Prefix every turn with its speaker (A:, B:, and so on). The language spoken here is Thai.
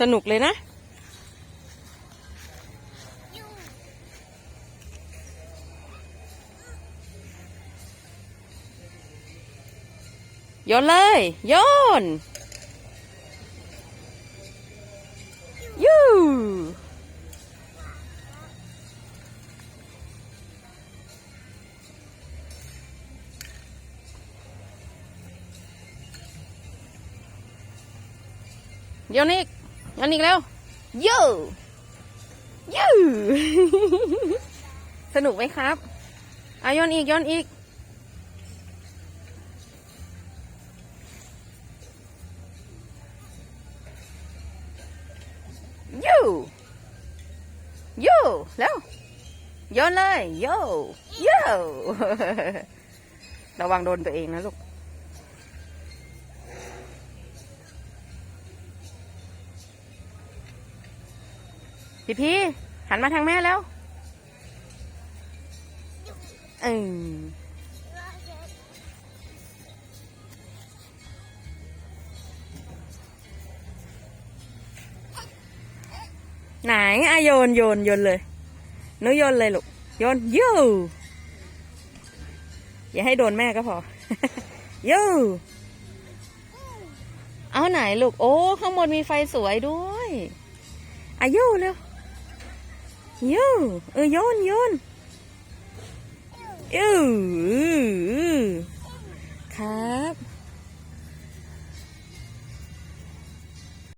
A: สนุกเลยนะ โยนเลย โยนยูโยนอีก โยนอีกแล้วยูยูสนุกไหมครับเอาโยนอีก โยนอีกยูยูแล้วโยนเลย โย โย ระวังโดนตัวเองนะลูก พี่พี่หันมาทางแม่แล้วเออไหนอะโยนโยนโยนเลยหนูโยนเลยลูกโยนยูอย่าให้โดนแม่ก็พอยูเอาไหนลูก โอ้ ข้างบนมีไฟสวยด้วยอายุเร็ว ยูเออโยนโยนยูครับ